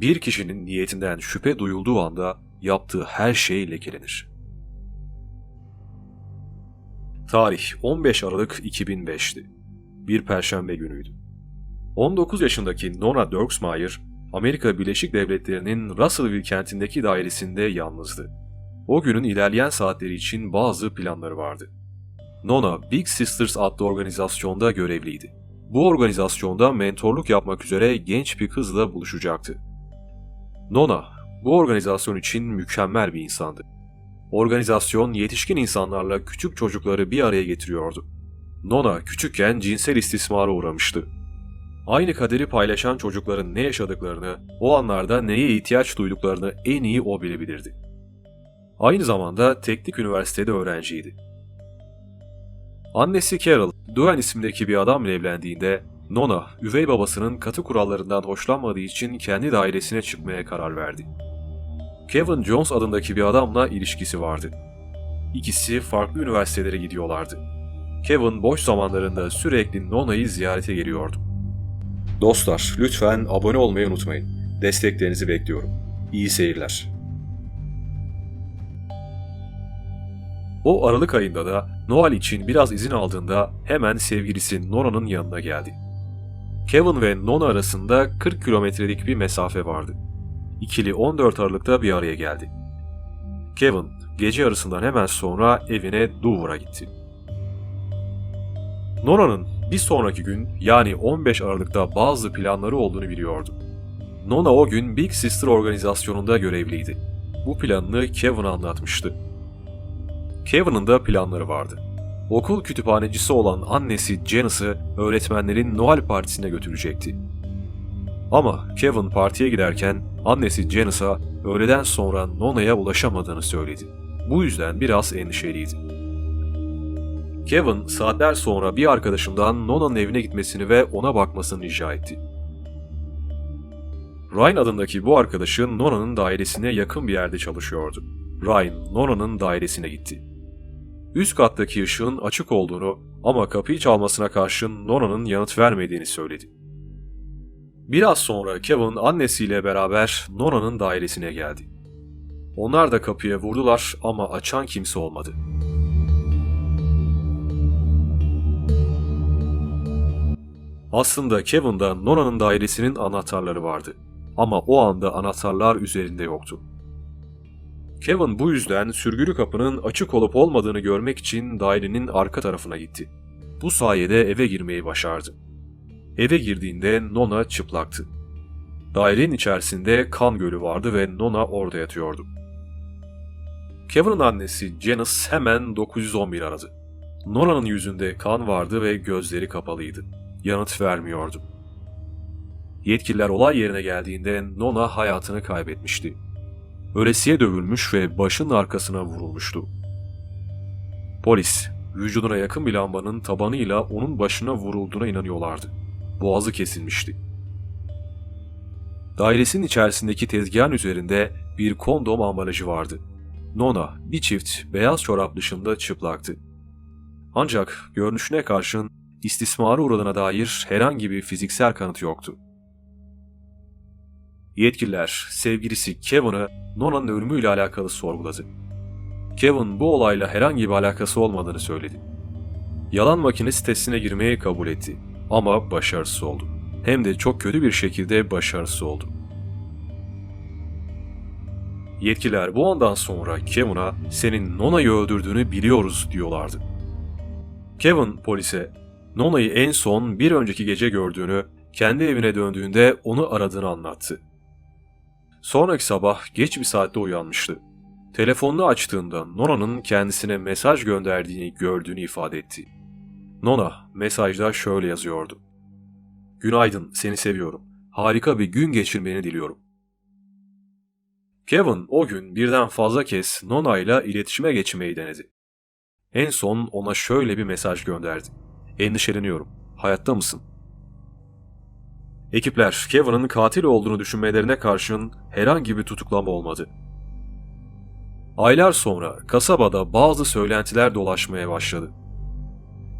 Bir kişinin niyetinden şüphe duyulduğu anda yaptığı her şey lekelenir. Tarih 15 Aralık 2005'ti. Bir perşembe günüydü. 19 yaşındaki Nona Dirksmeyer, Amerika Birleşik Devletleri'nin Russellville kentindeki dairesinde yalnızdı. O günün ilerleyen saatleri için bazı planları vardı. Nona, Big Sisters adlı organizasyonda görevliydi. Bu organizasyonda mentorluk yapmak üzere genç bir kızla buluşacaktı. Nona, bu organizasyon için mükemmel bir insandı. Organizasyon yetişkin insanlarla küçük çocukları bir araya getiriyordu. Nona küçükken cinsel istismara uğramıştı. Aynı kaderi paylaşan çocukların ne yaşadıklarını, o anlarda neye ihtiyaç duyduklarını en iyi o bilebilirdi. Aynı zamanda teknik üniversitede öğrenciydi. Annesi Carol, Duane isimdeki bir adamla evlendiğinde Nona, üvey babasının katı kurallarından hoşlanmadığı için kendi dairesine çıkmaya karar verdi. Kevin Jones adındaki bir adamla ilişkisi vardı. İkisi farklı üniversitelere gidiyorlardı. Kevin boş zamanlarında sürekli Nona'yı ziyarete geliyordu. Dostlar, lütfen abone olmayı unutmayın. Desteklerinizi bekliyorum. İyi seyirler. O Aralık ayında da Noel için biraz izin aldığında hemen sevgilisi Nona'nın yanına geldi. Kevin ve Nona arasında 40 kilometrelik bir mesafe vardı. İkili 14 Aralık'ta bir araya geldi. Kevin gece yarısından hemen sonra evine Dover'a gitti. Nona'nın bir sonraki gün yani 15 Aralık'ta bazı planları olduğunu biliyordu. Nona o gün Big Sister organizasyonunda görevliydi. Bu planını Kevin'a anlatmıştı. Kevin'ın da planları vardı. Okul kütüphanecisi olan annesi Janice'ı öğretmenlerin Noel partisine götürecekti. Ama Kevin partiye giderken annesi Janice'a öğleden sonra Nona'ya ulaşamadığını söyledi. Bu yüzden biraz endişeliydi. Kevin saatler sonra bir arkadaşından Nona'nın evine gitmesini ve ona bakmasını rica etti. Ryan adındaki bu arkadaşı Nona'nın dairesine yakın bir yerde çalışıyordu. Ryan, Nona'nın dairesine gitti. Üst kattaki ışığın açık olduğunu ama kapıyı çalmasına karşın Nona'nın yanıt vermediğini söyledi. Biraz sonra Kevin annesiyle beraber Nona'nın dairesine geldi. Onlar da kapıya vurdular ama açan kimse olmadı. Aslında Kevin'da Nona'nın dairesinin anahtarları vardı. Ama o anda anahtarlar üzerinde yoktu. Kevin bu yüzden sürgülü kapının açık olup olmadığını görmek için dairenin arka tarafına gitti. Bu sayede eve girmeyi başardı. Eve girdiğinde Nona çıplaktı. Dairenin içerisinde kan gölü vardı ve Nona orada yatıyordu. Kevin'in annesi Janice hemen 911 aradı. Nona'nın yüzünde kan vardı ve gözleri kapalıydı. Yanıt vermiyordu. Yetkililer olay yerine geldiğinde Nona hayatını kaybetmişti. Ölesiye dövülmüş ve başının arkasına vurulmuştu. Polis, vücuduna yakın bir lambanın tabanıyla onun başına vurulduğuna inanıyorlardı. Boğazı kesilmişti. Dairesinin içerisindeki tezgahın üzerinde bir kondom ambalajı vardı. Nona bir çift beyaz çorap dışında çıplaktı. Ancak görünüşüne karşın istismara uğradığına dair herhangi bir fiziksel kanıt yoktu. Yetkililer sevgilisi Kevin'ı Nona'nın ölümüyle alakalı sorguladı. Kevin bu olayla herhangi bir alakası olmadığını söyledi. Yalan makinesi testine girmeyi kabul etti ama başarısız oldu. Hem de çok kötü bir şekilde başarısız oldu. Yetkililer bu andan sonra Kevin'a senin Nona'yı öldürdüğünü biliyoruz diyorlardı. Kevin polise Nona'yı en son bir önceki gece gördüğünü, kendi evine döndüğünde onu aradığını anlattı. Sonraki sabah geç bir saatte uyanmıştı. Telefonunu açtığında Nona'nın kendisine mesaj gönderdiğini gördüğünü ifade etti. Nona mesajda şöyle yazıyordu. Günaydın, seni seviyorum. Harika bir gün geçirmeni diliyorum. Kevin o gün birden fazla kez Nona ile iletişime geçmeyi denedi. En son ona şöyle bir mesaj gönderdi. Endişeleniyorum. Hayatta mısın? Ekipler Kevin'ın katil olduğunu düşünmelerine karşın herhangi bir tutuklama olmadı. Aylar sonra kasabada bazı söylentiler dolaşmaya başladı.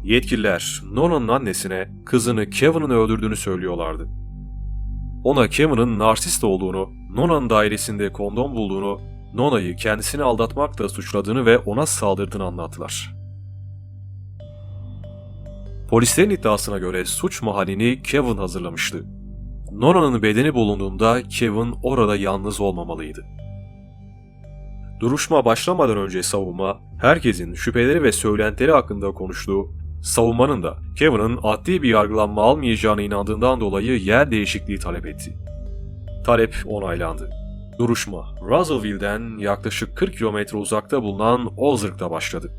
Yetkililer Nona'nın annesine kızını Kevin'ın öldürdüğünü söylüyorlardı. ona Kevin'ın narsist olduğunu, Nona'nın dairesinde kondom bulduğunu, Nona'yı kendisini aldatmakla suçladığını ve ona saldırdığını anlattılar. Polislerin iddiasına göre suç mahallini Kevin hazırlamıştı. Nona'nın bedeni bulunduğunda Kevin orada yalnız olmamalıydı. Duruşma başlamadan önce savunma, herkesin şüpheleri ve söylentileri hakkında konuştuğu, savunmanın da Kevin'ın adli bir yargılanma almayacağına inandığından dolayı yer değişikliği talep etti. Talep onaylandı. Duruşma, Russellville'den yaklaşık 40 kilometre uzakta bulunan Ozark'ta başladı.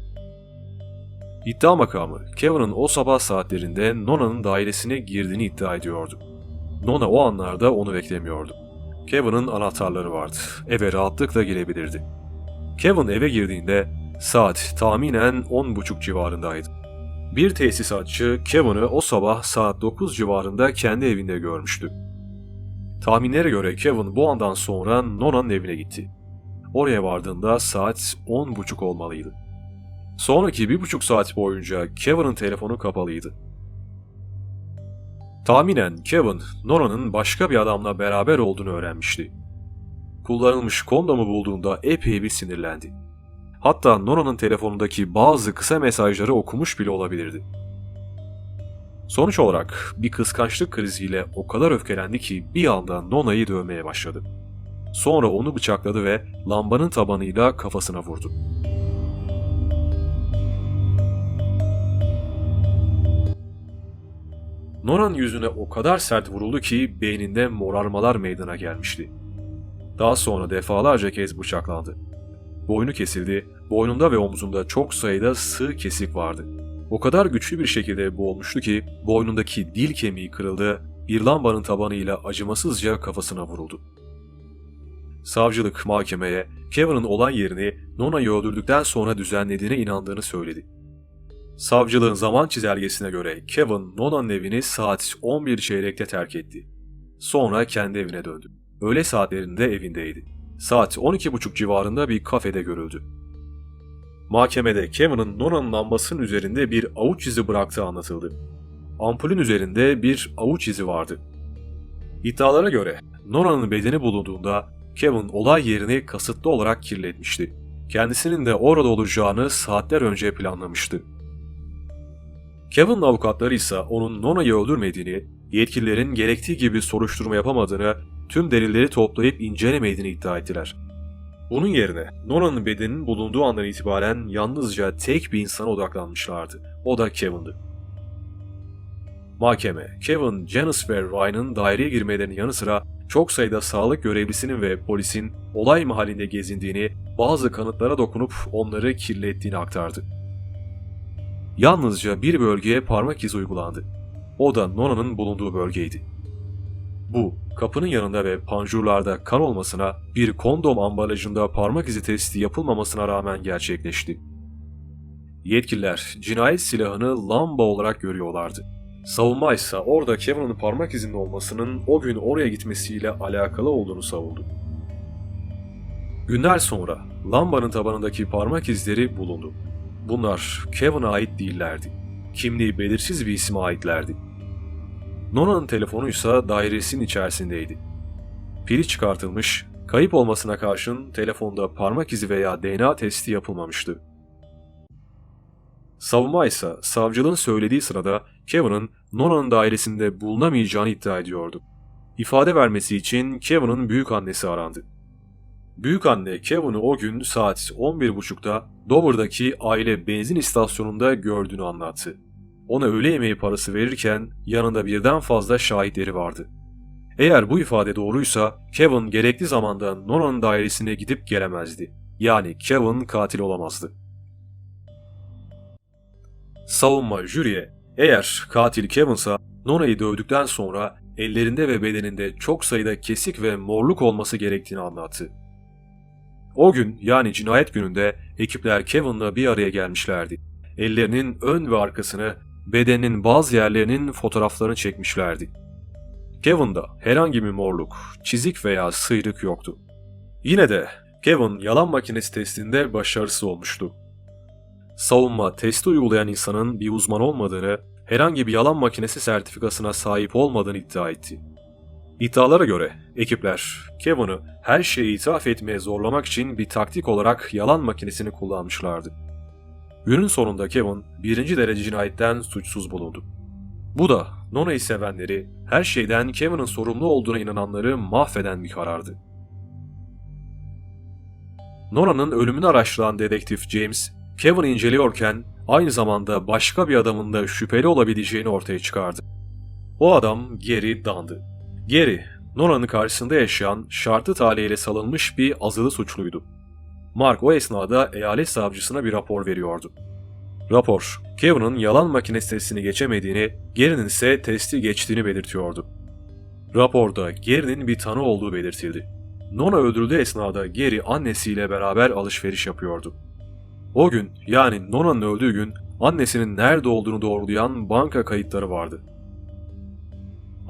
İddia makamı, Kevin'ın o sabah saatlerinde Nona'nın dairesine girdiğini iddia ediyordu. Nona o anlarda onu beklemiyordu. Kevin'ın anahtarları vardı. Eve rahatlıkla girebilirdi. Kevin eve girdiğinde saat tahminen 10.30 civarındaydı. Bir tesisatçı Kevin'i o sabah saat 9 civarında kendi evinde görmüştü. Tahminlere göre Kevin bu andan sonra Nona'nın evine gitti. Oraya vardığında saat 10.30 olmalıydı. Sonraki bir buçuk saat boyunca Kevin'in telefonu kapalıydı. Tahminen Kevin, Nona'nın başka bir adamla beraber olduğunu öğrenmişti. Kullanılmış kondomu bulduğunda epey bir sinirlendi. Hatta Nona'nın telefonundaki bazı kısa mesajları okumuş bile olabilirdi. Sonuç olarak bir kıskançlık kriziyle o kadar öfkelendi ki bir anda Nona'yı dövmeye başladı. Sonra onu bıçakladı ve lambanın tabanıyla kafasına vurdu. Nora'nın yüzüne o kadar sert vuruldu ki beyninde morarmalar meydana gelmişti. Daha sonra defalarca kez bıçaklandı. Boynu kesildi, boynunda ve omzunda çok sayıda sığ kesik vardı. O kadar güçlü bir şekilde boğulmuştu ki boynundaki dil kemiği kırıldı, bir tabanıyla acımasızca kafasına vuruldu. Savcılık mahkemeye Kevin'ın olay yerini Nona'yı öldürdükten sonra düzenlediğine inandığını söyledi. Savcılığın zaman çizelgesine göre Kevin Nona'nın evini saat 11 çeyrekte terk etti. Sonra kendi evine döndü. Öğle saatlerinde evindeydi. Saat 12.30 civarında bir kafede görüldü. Mahkemede Kevin'ın Nona'nın lambasının üzerinde bir avuç izi bıraktığı anlatıldı. Ampulün üzerinde bir avuç izi vardı. İddialara göre Nona'nın bedeni bulunduğunda Kevin olay yerini kasıtlı olarak kirletmişti. Kendisinin de orada olacağını saatler önce planlamıştı. Kevin'in avukatları ise onun Nona'yı öldürmediğini, yetkililerin gerektiği gibi soruşturma yapamadığını, tüm delilleri toplayıp incelemediğini iddia ettiler. Bunun yerine Nona'nın bedeninin bulunduğu andan itibaren yalnızca tek bir insana odaklanmışlardı. O da Kevin'di. Mahkeme, Kevin, Janice ve Ryan'ın daireye girmelerinin yanı sıra çok sayıda sağlık görevlisinin ve polisin olay mahallinde gezindiğini, bazı kanıtlara dokunup onları kirlettiğini aktardı. Yalnızca bir bölgeye parmak izi uygulandı. O da Nona'nın bulunduğu bölgeydi. Bu, kapının yanında ve panjurlarda kan olmasına, bir kondom ambalajında parmak izi testi yapılmamasına rağmen gerçekleşti. Yetkililer cinayet silahını lamba olarak görüyorlardı. Savunma ise orada Kevin'in parmak izinin olmasının o gün oraya gitmesiyle alakalı olduğunu savundu. Günler sonra lambanın tabanındaki parmak izleri bulundu. Bunlar Kevin'a ait değillerdi. Kimliği belirsiz bir isime aitlerdi. Nona'nın telefonu ise dairesinin içerisindeydi. Pili çıkartılmış, kayıp olmasına karşın telefonda parmak izi veya DNA testi yapılmamıştı. Savunma ise savcılığın söylediği sırada Kevin'ın Nona'nın dairesinde bulunamayacağını iddia ediyordu. İfade vermesi için Kevin'ın büyük annesi arandı. Büyük anne Kevin'i o gün saat 11.30'da Dover'daki aile benzin istasyonunda gördüğünü anlattı. Ona öğle yemeği parası verirken yanında birden fazla şahitleri vardı. Eğer bu ifade doğruysa Kevin gerekli zamanda Nona'nın dairesine gidip gelemezdi. Yani Kevin katil olamazdı. Savunma jüriye eğer katil Kevin'sa Nona'yı dövdükten sonra ellerinde ve bedeninde çok sayıda kesik ve morluk olması gerektiğini anlattı. O gün yani cinayet gününde ekipler Kevin'la bir araya gelmişlerdi. Ellerinin ön ve arkasını, bedeninin bazı yerlerinin fotoğraflarını çekmişlerdi. Kevin'da herhangi bir morluk, çizik veya sıyrık yoktu. Yine de Kevin yalan makinesi testinde başarısız olmuştu. Savunma testi uygulayan insanın bir uzman olmadığını, herhangi bir yalan makinesi sertifikasına sahip olmadığını iddia etti. İddialara göre ekipler Kevin'i her şeyi itiraf etmeye zorlamak için bir taktik olarak yalan makinesini kullanmışlardı. Günün sonunda Kevin birinci derece cinayetten suçsuz bulundu. Bu da Nona'yı sevenleri, her şeyden Kevin'in sorumlu olduğuna inananları mahveden bir karardı. Nona'nın ölümünü araştıran dedektif James, Kevin'i inceliyorken aynı zamanda başka bir adamın da şüpheli olabileceğini ortaya çıkardı. O adam Gary Dun'dı. Gary, Nona'nın karşısında yaşayan şartlı talihiyle salınmış bir azılı suçluydu. Mark o esnada eyalet savcısına bir rapor veriyordu. Rapor, Kevin'ın yalan makinesi testini geçemediğini, Gary'nin ise testi geçtiğini belirtiyordu. Raporda Gary'nin bir tanı olduğu belirtildi. Nona öldürüldüğü esnada Gary annesiyle beraber alışveriş yapıyordu. O gün yani Nona'nın öldüğü gün annesinin nerede olduğunu doğrulayan banka kayıtları vardı.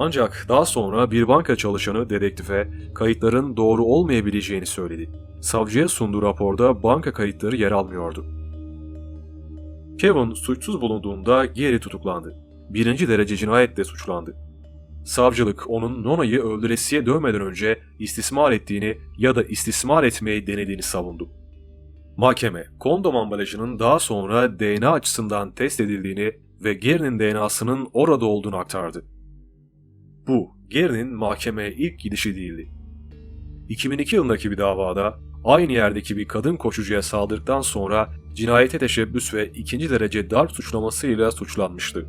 Ancak daha sonra bir banka çalışanı dedektife kayıtların doğru olmayabileceğini söyledi. Savcıya sunduğu raporda banka kayıtları yer almıyordu. Kevin suçsuz bulunduğunda Gary tutuklandı. Birinci derece cinayetle suçlandı. Savcılık onun Nona'yı öldüresiye dövmeden önce istismar ettiğini ya da istismar etmeyi denediğini savundu. Mahkeme, kondom ambalajının daha sonra DNA açısından test edildiğini ve Gary'nin DNA'sının orada olduğunu aktardı. Bu, Gary'nin mahkemeye ilk gidişi değildi. 2002 yılındaki bir davada aynı yerdeki bir kadın koşucuya saldırdıktan sonra cinayete teşebbüs ve ikinci derece darp suçlamasıyla suçlanmıştı.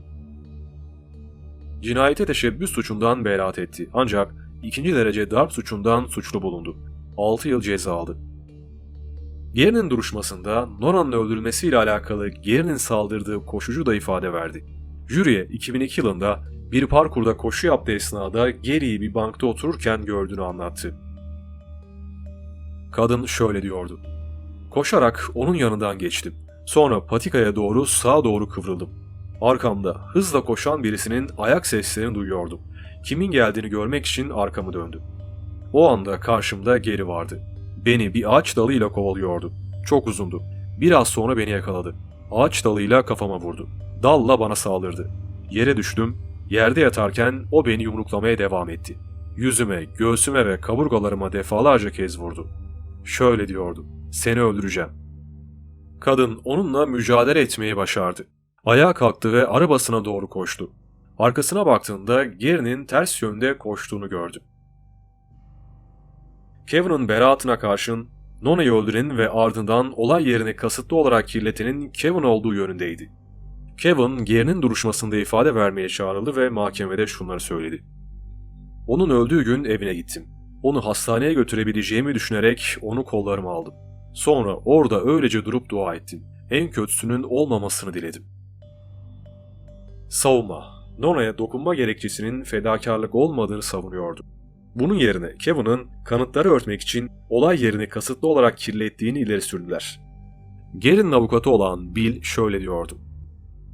Cinayete teşebbüs suçundan beraat etti ancak ikinci derece darp suçundan suçlu bulundu. 6 yıl ceza aldı. Gary'nin duruşmasında Nora'nın öldürülmesiyle alakalı Gary'nin saldırdığı koşucu da ifade verdi. Jüriye 2002 yılında bir parkurda koşu yaptığı esnada Gary'i bir bankta otururken gördüğünü anlattı. Kadın şöyle diyordu. Koşarak onun yanından geçtim. Sonra patikaya doğru sağa doğru kıvrıldım. Arkamda hızla koşan birisinin ayak seslerini duyuyordum. Kimin geldiğini görmek için arkamı döndüm. O anda karşımda geri vardı. Beni bir ağaç dalıyla kovalıyordu. Çok uzundu. Biraz sonra beni yakaladı. Ağaç dalıyla kafama vurdu. Dalla bana saldırdı. Yere düştüm. Yerde yatarken o beni yumruklamaya devam etti. Yüzüme, göğsüme ve kaburgalarıma defalarca kez vurdu. Şöyle diyordu. Seni öldüreceğim. Kadın onunla mücadele etmeyi başardı. Ayağa kalktı ve arabasına doğru koştu. Arkasına baktığında Gary'nin ters yönde koştuğunu gördü. Kevin'in beraatına karşın Nona'yı öldürenin ve ardından olay yerini kasıtlı olarak kirletenin Kevin olduğu yönündeydi. Kevin, Gary'nin duruşmasında ifade vermeye çağrıldı ve mahkemede şunları söyledi. Onun öldüğü gün evine gittim. Onu hastaneye götürebileceğimi düşünerek onu kollarıma aldım. Sonra orada öylece durup dua ettim. En kötüsünün olmamasını diledim. Savunma, Nona'ya dokunma gerekçesinin fedakarlık olmadığını savunuyordu. Bunun yerine Kevin'ın kanıtları örtmek için olay yerini kasıtlı olarak kirlettiğini ileri sürdüler. Gary'nin avukatı olan Bill şöyle diyordu.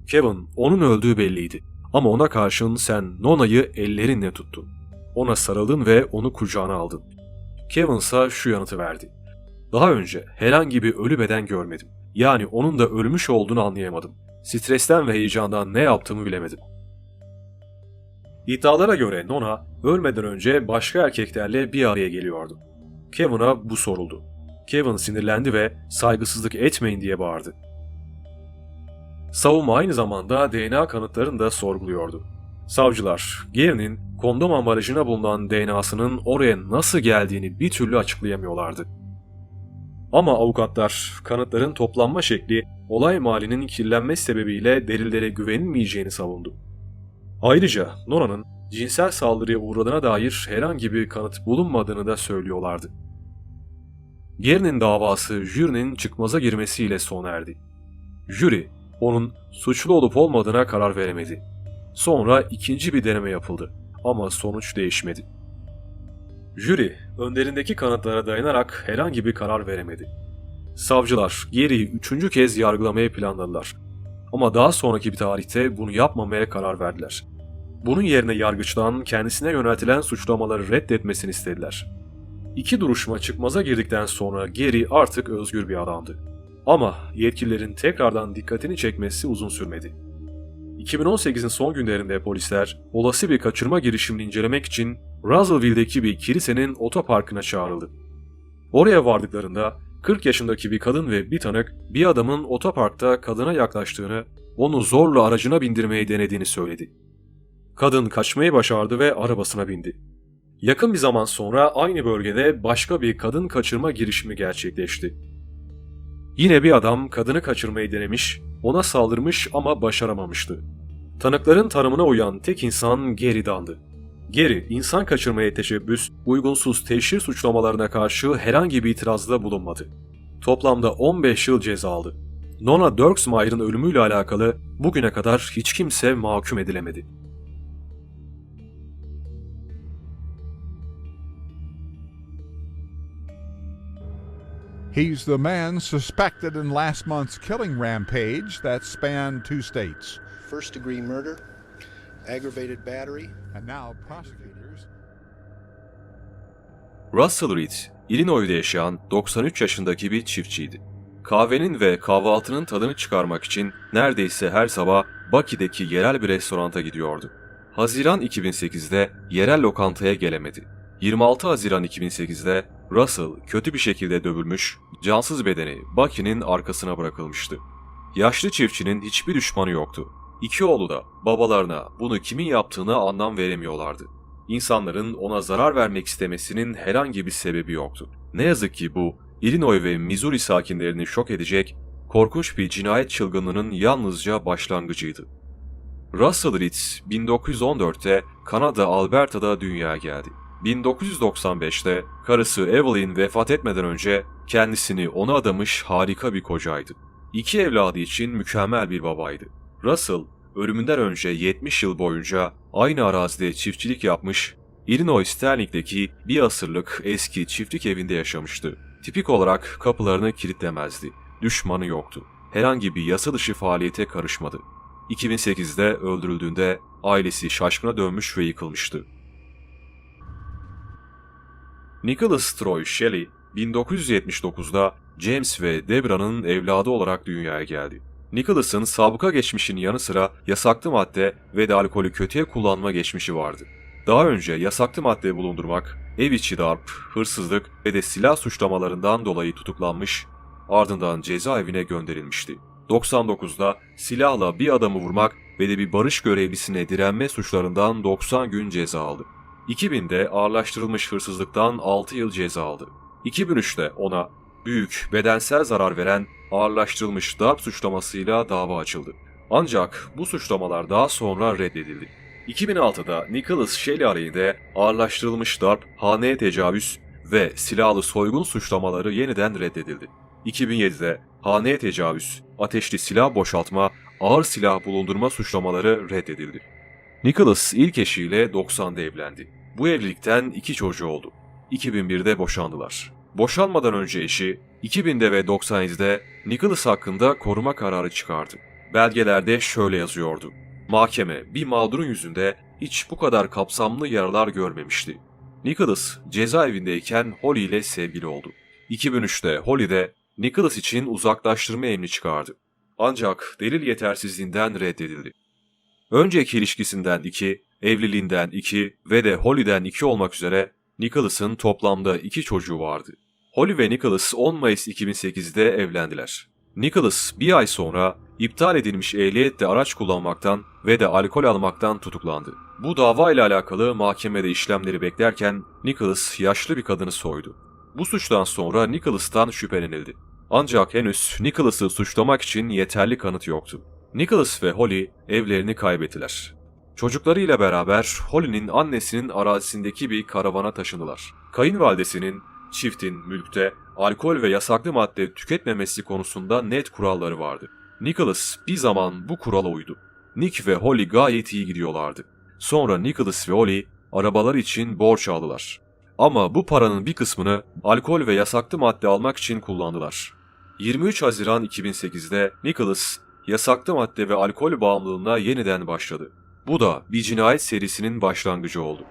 Kevin, onun öldüğü belliydi. Ama ona karşın sen Nona'yı ellerinle tuttun. Ona sarıldın ve onu kucağına aldın. Kevin ise şu yanıtı verdi. Daha önce herhangi bir ölü beden görmedim. Yani onun da ölmüş olduğunu anlayamadım. Stresten ve heyecandan ne yaptığımı bilemedim. İddialara göre Nona ölmeden önce başka erkeklerle bir araya geliyordu. Kevin'a bu soruldu. Kevin sinirlendi ve saygısızlık etmeyin diye bağırdı. Savunma aynı zamanda DNA kanıtlarını da sorguluyordu. Savcılar, Gary'nin kondom ambalajına bulunan DNA'sının oraya nasıl geldiğini bir türlü açıklayamıyorlardı. Ama avukatlar kanıtların toplanma şekli olay malinin kirlenmesi sebebiyle delillere güvenilmeyeceğini savundu. Ayrıca Nora'nın cinsel saldırıya uğradığına dair herhangi bir kanıt bulunmadığını da söylüyorlardı. Gary'nin davası jürinin çıkmaza girmesiyle sona erdi. Jüri, onun suçlu olup olmadığına karar veremedi. Sonra ikinci bir deneme yapıldı ama sonuç değişmedi. Jüri, önlerindeki kanıtlara dayanarak herhangi bir karar veremedi. Savcılar Gary'i üçüncü kez yargılamayı planladılar. Ama daha sonraki bir tarihte bunu yapmamaya karar verdiler. Bunun yerine yargıçtan kendisine yöneltilen suçlamaları reddetmesini istediler. İki duruşma çıkmaza girdikten sonra Gary artık özgür bir adamdı. Ama yetkililerin tekrardan dikkatini çekmesi uzun sürmedi. 2018'in son günlerinde polisler olası bir kaçırma girişimini incelemek için Russellville'deki bir kilisenin otoparkına çağrıldı. Oraya vardıklarında 40 yaşındaki bir kadın ve bir tanık bir adamın otoparkta kadına yaklaştığını, onu zorla aracına bindirmeyi denediğini söyledi. Kadın kaçmayı başardı ve arabasına bindi. Yakın bir zaman sonra aynı bölgede başka bir kadın kaçırma girişimi gerçekleşti. Yine bir adam kadını kaçırmayı denemiş, ona saldırmış ama başaramamıştı. Tanıkların tanımına uyan tek insan Gary Dunn'dı. Gary, insan kaçırmaya teşebbüs, uygunsuz teşhir suçlamalarına karşı herhangi bir itirazda bulunmadı. Toplamda 15 yıl ceza aldı. Nona Dirksmeyer'ın ölümüyle alakalı bugüne kadar hiç kimse mahkum edilemedi. He's the man suspected in last month's killing rampage that spanned two states. first degree murder, aggravated battery, And now prosecutors. Russell Reed, Illinois'da yaşayan 93 yaşındaki bir çiftçiydi. Kahvenin ve kahvaltının tadını çıkarmak için neredeyse her sabah Bucky'deki yerel bir restoranta gidiyordu. Haziran 2008'de yerel lokantaya gelemedi. 26 Haziran 2008'de Russell kötü bir şekilde dövülmüş, cansız bedeni Bucky'nin arkasına bırakılmıştı. Yaşlı çiftçinin hiçbir düşmanı yoktu. İki oğlu da babalarına bunu kimin yaptığına anlam veremiyorlardı. İnsanların ona zarar vermek istemesinin herhangi bir sebebi yoktu. Ne yazık ki bu, Illinois ve Missouri sakinlerini şok edecek, korkunç bir cinayet çılgınlığının yalnızca başlangıcıydı. Russell Reed 1914'te Kanada Alberta'da dünyaya geldi. 1995'te karısı Evelyn vefat etmeden önce kendisini ona adamış harika bir kocaydı. İki evladı için mükemmel bir babaydı. Russell, ölümünden önce 70 yıl boyunca aynı arazide çiftçilik yapmış, Illinois Sterling'deki bir asırlık eski çiftlik evinde yaşamıştı. Tipik olarak kapılarını kilitlemezdi. Düşmanı yoktu. Herhangi bir yasa dışı faaliyete karışmadı. 2008'de öldürüldüğünde ailesi şaşkına dönmüş ve yıkılmıştı. Nicholas Troy Shelley 1979'da James ve Debra'nın evladı olarak dünyaya geldi. Nicholas'ın sabıka geçmişinin yanı sıra yasaklı madde ve de alkolü kötüye kullanma geçmişi vardı. Daha önce yasaklı madde bulundurmak, ev içi darp, hırsızlık ve de silah suçlamalarından dolayı tutuklanmış, ardından cezaevine gönderilmişti. 99'da silahla bir adamı vurmak ve de bir barış görevlisine direnme suçlarından 90 gün ceza aldı. 2000'de ağırlaştırılmış hırsızlıktan 6 yıl ceza aldı. 2003'te ona büyük bedensel zarar veren ağırlaştırılmış darp suçlamasıyla dava açıldı. Ancak bu suçlamalar daha sonra reddedildi. 2006'da Nicholas Shelley aleyhinde ağırlaştırılmış darp, haneye tecavüz ve silahlı soygun suçlamaları yeniden reddedildi. 2007'de haneye tecavüz, ateşli silah boşaltma, ağır silah bulundurma suçlamaları reddedildi. Nicholas ilk eşiyle 90'da evlendi. Bu evlilikten iki çocuğu oldu. 2001'de boşandılar. Boşanmadan önce eşi 2000'de ve 97'de Nicholas hakkında koruma kararı çıkardı. Belgelerde şöyle yazıyordu. Mahkeme bir mağdurun yüzünde hiç bu kadar kapsamlı yaralar görmemişti. Nicholas cezaevindeyken Holly ile sevgili oldu. 2003'te Holly de Nicholas için uzaklaştırma emri çıkardı. Ancak delil yetersizliğinden reddedildi. Önceki ilişkisinden 2, evliliğinden 2 ve de Holly'den 2 olmak üzere Nicholas'ın toplamda 2 çocuğu vardı. Holly ve Nicholas 10 Mayıs 2008'de evlendiler. Nicholas bir ay sonra iptal edilmiş ehliyetle araç kullanmaktan ve de alkol almaktan tutuklandı. Bu dava ile alakalı mahkemede işlemleri beklerken Nicholas yaşlı bir kadını soydu. Bu suçtan sonra Nicholas'tan şüphelenildi. Ancak henüz Nicholas'ı suçlamak için yeterli kanıt yoktu. Nicholas ve Holly evlerini kaybettiler. Çocuklarıyla beraber Holly'nin annesinin arazisindeki bir karavana taşındılar. Kayınvalidesinin çiftin mülkte alkol ve yasaklı madde tüketmemesi konusunda net kuralları vardı. Nicholas bir zaman bu kurala uydu. Nick ve Holly gayet iyi gidiyorlardı. Sonra Nicholas ve Holly arabalar için borç aldılar. Ama bu paranın bir kısmını alkol ve yasaklı madde almak için kullandılar. 23 Haziran 2008'de Nicholas yasaklı madde ve alkol bağımlılığına yeniden başladı. Bu da bir cinayet serisinin başlangıcı oldu.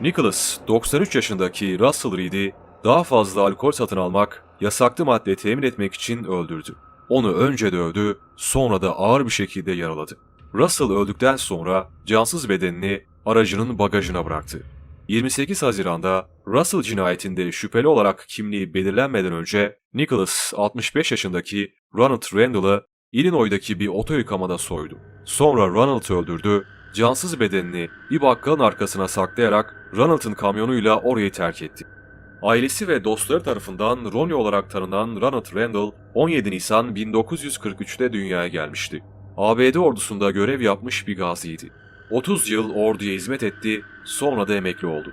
Nicholas, 93 yaşındaki Russell Reed'i daha fazla alkol satın almak, yasaklı madde temin etmek için öldürdü. Onu önce dövdü, sonra da ağır bir şekilde yaraladı. Russell öldükten sonra cansız bedenini aracının bagajına bıraktı. 28 Haziran'da Russell cinayetinde şüpheli olarak kimliği belirlenmeden önce Nicholas 65 yaşındaki Ronald Randall'ı Illinois'daki bir oto yıkamada soydu. Sonra Ronald'ı öldürdü, cansız bedenini bir bakkalın arkasına saklayarak Ronald'ın kamyonuyla orayı terk etti. Ailesi ve dostları tarafından Ronnie olarak tanınan Ronald Randall 17 Nisan 1943'te dünyaya gelmişti. ABD ordusunda görev yapmış bir gaziydi. 30 yıl orduya hizmet etti, sonra da emekli oldu.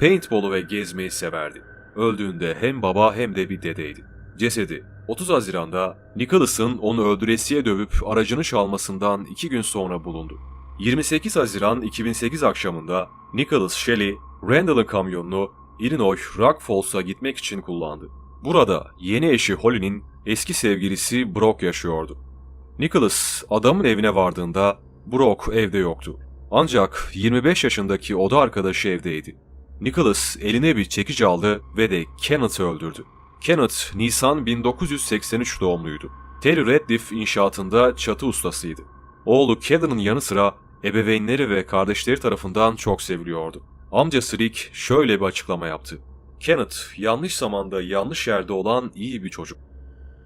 Paintball'u ve gezmeyi severdi. Öldüğünde hem baba hem de bir dedeydi. Cesedi 30 Haziran'da Nicholas'ın onu öldüresiye dövüp aracını çalmasından 2 gün sonra bulundu. 28 Haziran 2008 akşamında Nicholas Shelley, Randall'ın kamyonunu Illinois Rock Falls'a gitmek için kullandı. Burada yeni eşi Holly'nin eski sevgilisi Brock yaşıyordu. Nicholas adamın evine vardığında Brock evde yoktu. Ancak 25 yaşındaki oda arkadaşı evdeydi. Nicholas eline bir çekiç aldı ve de Kenneth'ı öldürdü. Kenneth, Nisan 1983 doğumluydu. Terry Reddiff inşaatında çatı ustasıydı. Oğlu Kevin'ın yanı sıra ebeveynleri ve kardeşleri tarafından çok seviliyordu. Amcası Rick şöyle bir açıklama yaptı. Kenneth, yanlış zamanda yanlış yerde olan iyi bir çocuk.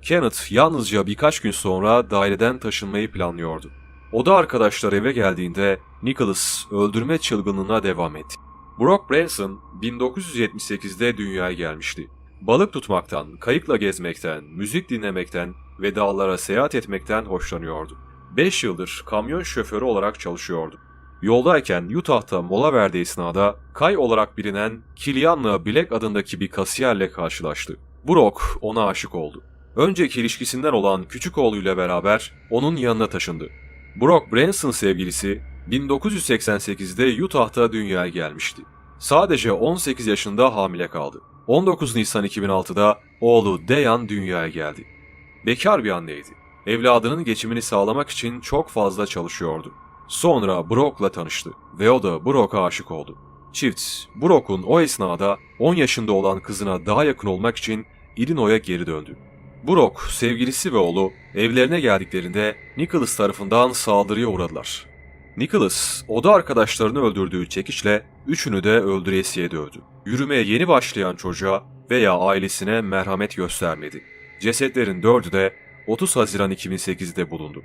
Kenneth yalnızca birkaç gün sonra daireden taşınmayı planlıyordu. Oda arkadaşlar eve geldiğinde Nicholas öldürme çılgınlığına devam etti. Brock Branson 1978'de dünyaya gelmişti. Balık tutmaktan, kayıkla gezmekten, müzik dinlemekten ve dağlara seyahat etmekten hoşlanıyordu. 5 yıldır kamyon şoförü olarak çalışıyordu. Yoldayken Utah'ta mola verdiği esnada Kay olarak bilinen Kilian'la Black adındaki bir kasiyerle karşılaştı. Brock ona aşık oldu. Önceki ilişkisinden olan küçük oğluyla beraber onun yanına taşındı. Brock Branson sevgilisi 1988'de Utah'ta dünyaya gelmişti. Sadece 18 yaşında hamile kaldı. 19 Nisan 2006'da oğlu Dejan dünyaya geldi. Bekar bir anneydi. Evladının geçimini sağlamak için çok fazla çalışıyordu. Sonra Brock'la tanıştı ve o da Brock'a aşık oldu. Çift, Brock'un o esnada 10 yaşında olan kızına daha yakın olmak için Illinois'a geri döndü. Brock, sevgilisi ve oğlu evlerine geldiklerinde Nicholas tarafından saldırıya uğradılar. Nicholas, oda arkadaşlarını öldürdüğü çekiçle üçünü de öldüresiye dövdü. Yürümeye yeni başlayan çocuğa veya ailesine merhamet göstermedi. Cesetlerin dördü de 30 Haziran 2008'de bulundu.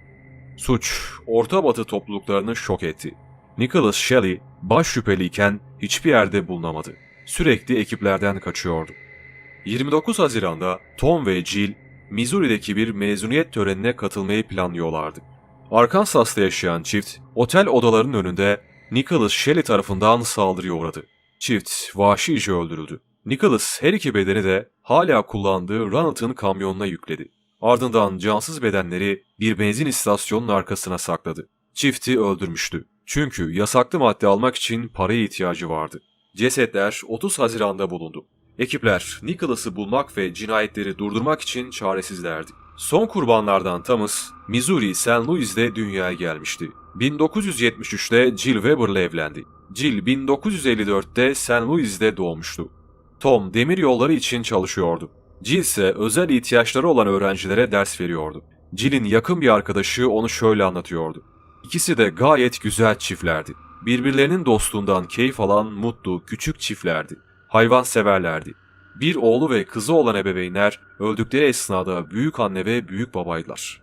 Suç, Orta Batı topluluklarını şok etti. Nicholas Shelley baş şüpheliyken hiçbir yerde bulunamadı. Sürekli ekiplerden kaçıyordu. 29 Haziran'da Tom ve Jill, Missouri'deki bir mezuniyet törenine katılmayı planlıyorlardı. Arkansas'ta yaşayan çift, otel odalarının önünde Nicholas Shelley tarafından saldırıya uğradı. Çift vahşice öldürüldü. Nicholas her iki bedeni de hala kullandığı Ronald'ın kamyonuna yükledi. Ardından cansız bedenleri bir benzin istasyonunun arkasına sakladı. Çifti öldürmüştü. Çünkü yasaklı madde almak için paraya ihtiyacı vardı. Cesetler 30 Haziran'da bulundu. Ekipler Nicholas'ı bulmak ve cinayetleri durdurmak için çaresizlerdi. Son kurbanlardan Thomas, Missouri St. Louis'de dünyaya gelmişti. 1973'te Jill Weber'la evlendi. Jill 1954'te St. Louis'de doğmuştu. Tom demir yolları için çalışıyordu. Jill ise özel ihtiyaçları olan öğrencilere ders veriyordu. Jill'in yakın bir arkadaşı onu şöyle anlatıyordu. İkisi de gayet güzel çiftlerdi. Birbirlerinin dostluğundan keyif alan mutlu küçük çiftlerdi. Hayvan severlerdi. Bir oğlu ve kızı olan ebeveynler öldükleri esnada büyük anne ve büyük babaydılar.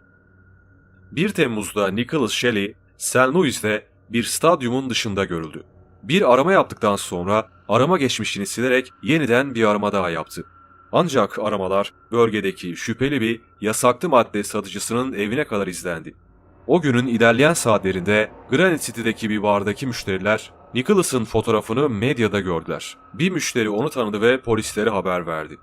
1 Temmuz'da Nicholas Shelley, St. Louis'te bir stadyumun dışında görüldü. Bir arama yaptıktan sonra arama geçmişini silerek yeniden bir arama daha yaptı. Ancak aramalar bölgedeki şüpheli bir yasaklı madde satıcısının evine kadar izlendi. O günün ilerleyen saatlerinde Granite City'deki bir bardaki müşteriler Nicholas'ın fotoğrafını medyada gördüler. Bir müşteri onu tanıdı ve polislere haber verdi.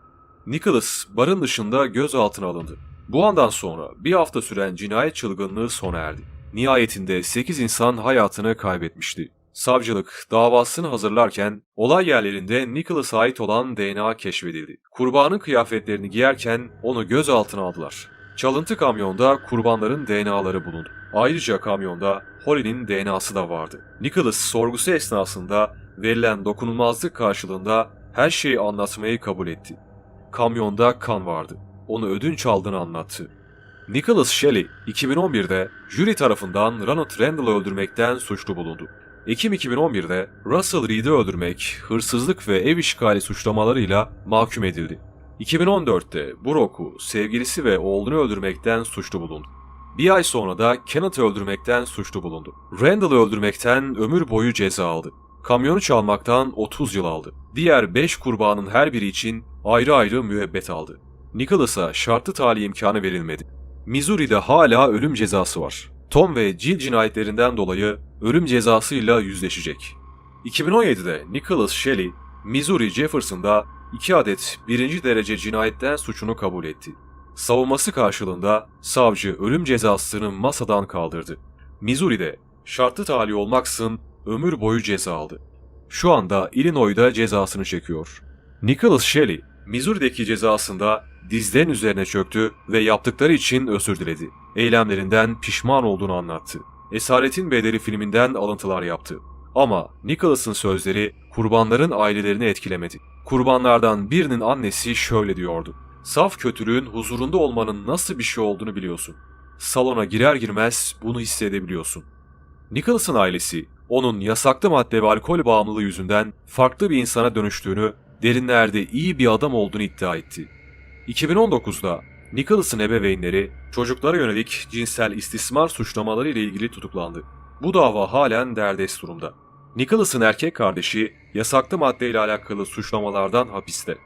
Nicholas barın dışında gözaltına alındı. Bu andan sonra bir hafta süren cinayet çılgınlığı sona erdi. Nihayetinde 8 insan hayatını kaybetmişti. Savcılık davasını hazırlarken olay yerlerinde Nicholas'a ait olan DNA keşfedildi. Kurbanın kıyafetlerini giyerken onu gözaltına aldılar. Çalıntı kamyonda kurbanların DNA'ları bulundu. Ayrıca kamyonda Holly'nin DNA'sı da vardı. Nicholas sorgusu esnasında verilen dokunulmazlık karşılığında her şeyi anlatmayı kabul etti. Kamyonda kan vardı. Onu ödünç aldığını anlattı. Nicholas Shelley 2011'de jüri tarafından Ronald Randall'ı öldürmekten suçlu bulundu. Ekim 2011'de Russell Reed'i öldürmek, hırsızlık ve ev işgali suçlamalarıyla mahkum edildi. 2014'te Brock'u sevgilisi ve oğlunu öldürmekten suçlu bulundu. Bir ay sonra da Kenneth'ı öldürmekten suçlu bulundu. Randall'ı öldürmekten ömür boyu ceza aldı. Kamyonu çalmaktan 30 yıl aldı. Diğer 5 kurbanın her biri için ayrı ayrı müebbet aldı. Nicholas'a şartlı tahliye imkanı verilmedi. Missouri'de hala ölüm cezası var. Tom ve Jill cinayetlerinden dolayı ölüm cezasıyla yüzleşecek. 2017'de Nicholas Shelley, Missouri Jefferson'da 2 adet birinci derece cinayetten suçunu kabul etti. Savunması karşılığında savcı ölüm cezasını masadan kaldırdı. Missouri'de şartlı tahliye olmaksın ömür boyu ceza aldı. Şu anda Illinois'da cezasını çekiyor. Nicholas Shelley, Missouri'deki cezasında dizlerin üzerine çöktü ve yaptıkları için özür diledi. Eylemlerinden pişman olduğunu anlattı. Esaretin Bedeli filminden alıntılar yaptı. Ama Nicholas'ın sözleri kurbanların ailelerini etkilemedi. Kurbanlardan birinin annesi şöyle diyordu. Saf kötülüğün huzurunda olmanın nasıl bir şey olduğunu biliyorsun. Salona girer girmez bunu hissedebiliyorsun. Nicholas'ın ailesi onun yasaklı madde ve alkol bağımlılığı yüzünden farklı bir insana dönüştüğünü, derinlerde iyi bir adam olduğunu iddia etti. 2019'da Nicholas'ın ebeveynleri çocuklara yönelik cinsel istismar suçlamaları ile ilgili tutuklandı. Bu dava halen derdest durumda. Nicholas'ın erkek kardeşi yasaklı madde ile alakalı suçlamalardan hapiste.